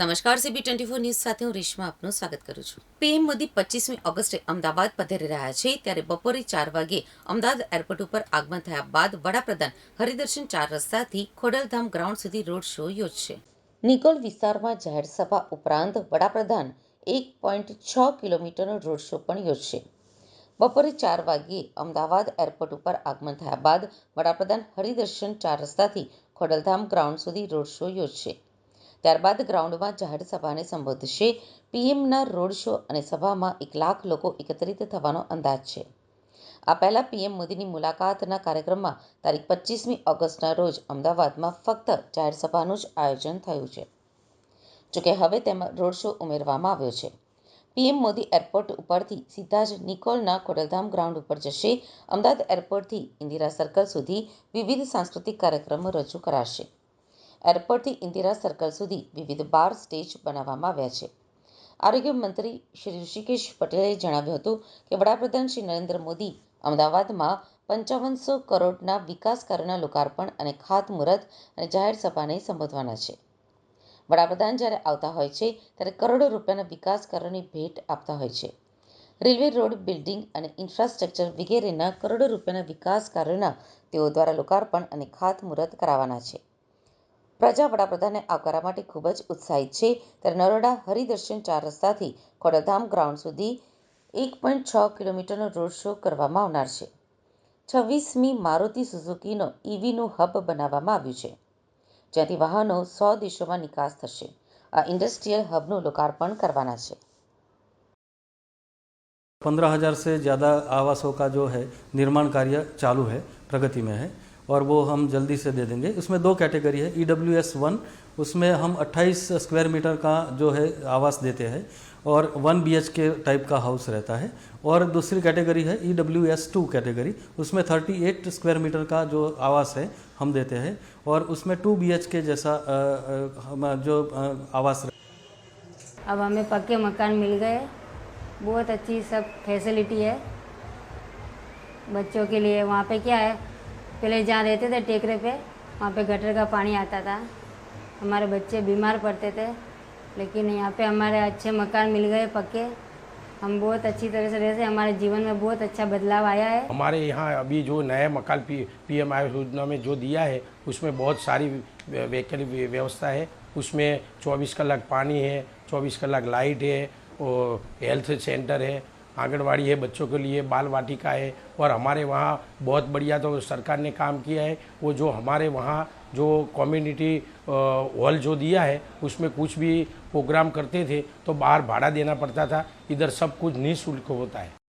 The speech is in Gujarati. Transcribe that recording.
નમસ્કાર સીબી ટ્વેન્ટી ફોર ન્યૂઝ સાથે હું રેશમા આપનું સ્વાગત કરું છું. પીએમ મોદી પચીસમી ઓગસ્ટે અમદાવાદ પધારી રહ્યા છે, ત્યારે બપોરે ચાર વાગે અમદાવાદ એરપોર્ટ ઉપર આગમન થયા બાદ વડાપ્રધાન હરિદર્શન ચાર રસ્તાથી ખોડલધામ ગ્રાઉન્ડ સુધી રોડ શો યોજશે. નિકોલ વિસ્તારમાં જાહેર સભા ઉપરાંત વડાપ્રધાન એક પોઈન્ટ છ કિલોમીટરનો રોડ શો પણ યોજશે. બપોરે ચાર વાગ્યે અમદાવાદ એરપોર્ટ ઉપર આગમન થયા બાદ વડાપ્રધાન હરિદર્શન ચાર રસ્તાથી ખોડલધામ ગ્રાઉન્ડ સુધી રોડ શો યોજશે. ત્યારબાદ ગ્રાઉન્ડમાં જાહેર સભાને સંબોધશે. પીએમના રોડ શો અને સભામાં એક લાખ લોકો એકત્રિત થવાનો અંદાજ છે. આ પહેલાં પીએમ મોદીની મુલાકાતના કાર્યક્રમમાં તારીખ પચીસમી ઓગસ્ટના રોજ અમદાવાદમાં ફક્ત જાહેર સભાનું જ આયોજન થયું છે. જોકે હવે તેમાં રોડ શો ઉમેરવામાં આવ્યો છે. પીએમ મોદી એરપોર્ટ ઉપરથી સીધા જ નિકોલના ખોડલધામ ગ્રાઉન્ડ ઉપર જશે. અમદાવાદ એરપોર્ટથી ઇન્દિરા સર્કલ સુધી વિવિધ સાંસ્કૃતિક કાર્યક્રમો રજૂ કરાશે. એરપોર્ટથી ઇન્દિરા સર્કલ સુધી વિવિધ બાર સ્ટેજ બનાવવામાં આવ્યા છે. આરોગ્ય મંત્રી શ્રી ઋષિકેશ પટેલે જણાવ્યું હતું કે વડાપ્રધાન શ્રી નરેન્દ્ર મોદી અમદાવાદમાં પંચાવનસો કરોડના વિકાસ કાર્યોના લોકાર્પણ અને ખાતમુહૂર્ત અને જાહેર સભાને સંબોધવાના છે. વડાપ્રધાન જ્યારે આવતા હોય છે, ત્યારે કરોડો રૂપિયાના વિકાસ કાર્યોની ભેટ આપતા હોય છે. રેલવે રોડ બિલ્ડિંગ અને ઇન્ફ્રાસ્ટ્રક્ચર વગેરેના કરોડો રૂપિયાના વિકાસ કાર્યોના તેઓ દ્વારા લોકાર્પણ અને ખાતમુહૂર્ત કરાવવાના છે. પ્રજા વડાપ્રધાનને આવકારવા માટે ખૂબ જ ઉત્સાહિત છે ત્યારે નરોડા હરિદર્શન ચાર રસ્તાથી ખોડલધામ ગ્રાઉન્ડ સુધી એક પોઈન્ટ છ કિલોમીટરનો રોડ શો કરવામાં આવનાર છે છવ્વીસમી મારુતિ સુઝુકીનો ઈવીનું હબ બનાવવામાં આવ્યું છે જ્યાંથી વાહનો સો દેશોમાં નિકાસ થશે આ ઇન્ડસ્ટ્રીયલ હબનું લોકાર્પણ કરવાના છે पंद्रह हज़ार से ज़्यादा आवासों का जो है निर्माण कार्य चालू है प्रगति में है और वो हम जल्दी से दे देंगे। उसमें दो कैटेगरी है ई डब्ल्यू एस वन उसमें हम 28 स्क्वायर मीटर का जो है आवास देते हैं और one B H K type का हाउस रहता है। और दूसरी कैटेगरी है E W S two category उसमें 38 स्क्वायर मीटर का जो आवास है हम देते हैं। और उसमें टू बी एच के जैसा हम जो अ, आवास अब हमें पक्के मकान मिल गए। बहुत अच्छी सब फैसिलिटी है। बच्चों के लिए वहाँ पे क्या है? पहले जहाँ रहते थे टेकरे पे, वहाँ पे गटर का पानी आता था। हमारे बच्चे बीमार पड़ते थे, लेकिन यहाँ पे हमारे अच्छे मकान मिल गए पक्के। हम बहुत अच्छी तरह से रहते हमारे जीवन में बहुत अच्छा बदलाव आया है। हमारे यहाँ अभी जो नया मकान P P M Awas Yojana में जो दिया है, उसमें बहुत सारी वे- वैकल्पिक व्यवस्था है। उसमें 24 कलाक पानी है 24 कलाक लाइट है, और हेल्थ सेंटर है। आंगनवाड़ी है, बच्चों के लिए बाल वाटिका है और हमारे वहाँ बहुत बढ़िया तो सरकार ने काम किया है। वो जो हमारे वहाँ जो कम्युनिटी हॉल जो दिया है, उसमें कुछ भी प्रोग्राम करते थे तो बाहर भाड़ा देना पड़ता था। इधर सब कुछ निःशुल्क होता है।